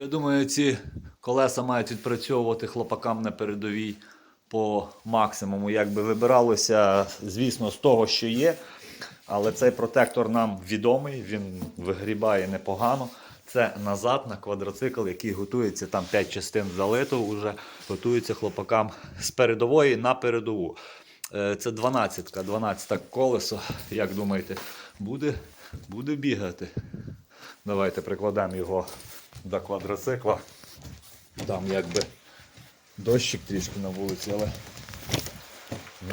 Я думаю, ці колеса мають відпрацьовувати хлопакам на передовій по максимуму. Якби вибиралося, звісно, з того, що є. Але цей протектор нам відомий, він вигрібає непогано. Це назад на квадроцикл, який готується, там 5 частин залито, вже готується хлопакам з передової на передову. Е, Це 12-ка, 12 колесо. Як думаєте, буде, буде бігати? Давайте прикладемо його до квадроцикла. Там якби дощик трішки на вулиці, але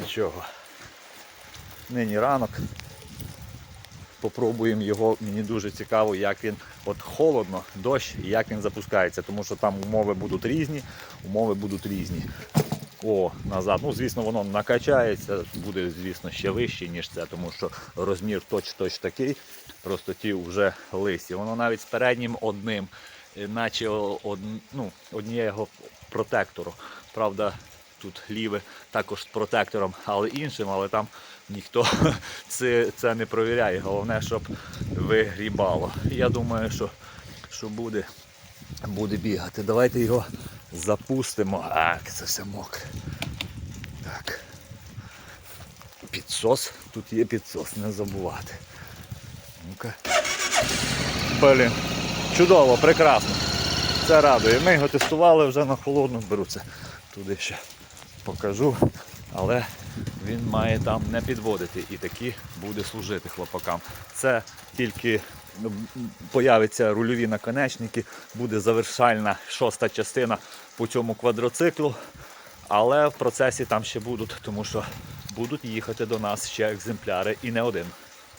нічого. Нині ранок. Попробуємо його, мені дуже цікаво, як він от холодно, дощ, і як він запускається, тому що там умови будуть різні, умови будуть різні. О, назад. Ну, звісно, воно накачається, буде, звісно, ще вище, ніж це, тому що розмір точ-точ такий, просто ті вже листі. Воно навіть з переднім одним, е, наче од, ну, однієго протектору. Правда, тут ліве також з протектором, але іншим, але там ніхто це, це не провіряє. Головне, щоб вигрібало. Я думаю, що, що буде, буде бігати. Давайте його запустимо. Так, це все мокре. Так. Підсос. Тут є підсос, не забувати. Ну-ка. Блін. Чудово, прекрасно. Це радує. Ми його тестували вже на холодну, беру це туди ще покажу. Але він має там не підводити і таки буде служити хлопакам. Це тільки ну, появиться рульові наконечники, буде завершальна шоста частина по цьому квадроциклу. Але в процесі там ще будуть, тому що будуть їхати до нас ще екземпляри і не один.